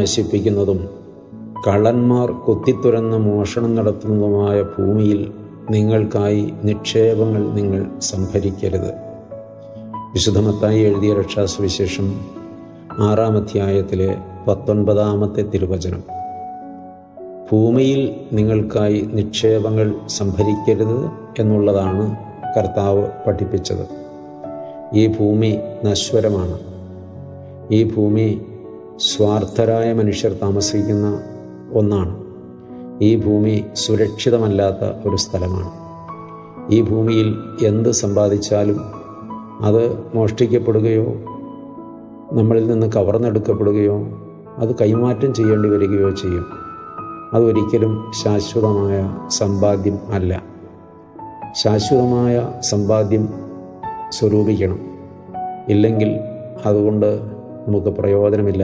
നശിപ്പിക്കുന്നതും കള്ളന്മാർ കുത്തിത്തുരന്ന് മോഷണം നടത്തുന്നതുമായ ഭൂമിയിൽ നിങ്ങൾക്കായി നിക്ഷേപങ്ങൾ നിങ്ങൾ സംഭരിക്കരുത്. വിശുദ്ധമത്തായി എഴുതിയ രക്ഷാസുവിശേഷം ആറാം അധ്യായത്തിലെ പത്തൊൻപതാമത്തെ തിരുവചനം. ഭൂമിയിൽ നിങ്ങൾക്കായി നിക്ഷേപങ്ങൾ സംഭരിക്കരുത് എന്നുള്ളതാണ് കർത്താവ് പഠിപ്പിച്ചത്. ഈ ഭൂമി നശ്വരമാണ്. ഈ ഭൂമി സ്വാർത്ഥരായ മനുഷ്യർ താമസിക്കുന്ന ഒന്നാണ്. ഈ ഭൂമി സുരക്ഷിതമല്ലാത്ത ഒരു സ്ഥലമാണ്. ഈ ഭൂമിയിൽ എന്ത് സമ്പാദിച്ചാലും അത് മോഷ്ടിക്കപ്പെടുകയോ നമ്മളിൽ നിന്ന് കവർന്നെടുക്കപ്പെടുകയോ അത് കൈമാറ്റം ചെയ്യേണ്ടി വരികയോ ചെയ്യും. അതൊരിക്കലും ശാശ്വതമായ സമ്പാദ്യം അല്ല. ശാശ്വതമായ സമ്പാദ്യം സ്വരൂപിക്കണം. ഇല്ലെങ്കിൽ അതുകൊണ്ട് നമുക്ക് പ്രയോജനമില്ല.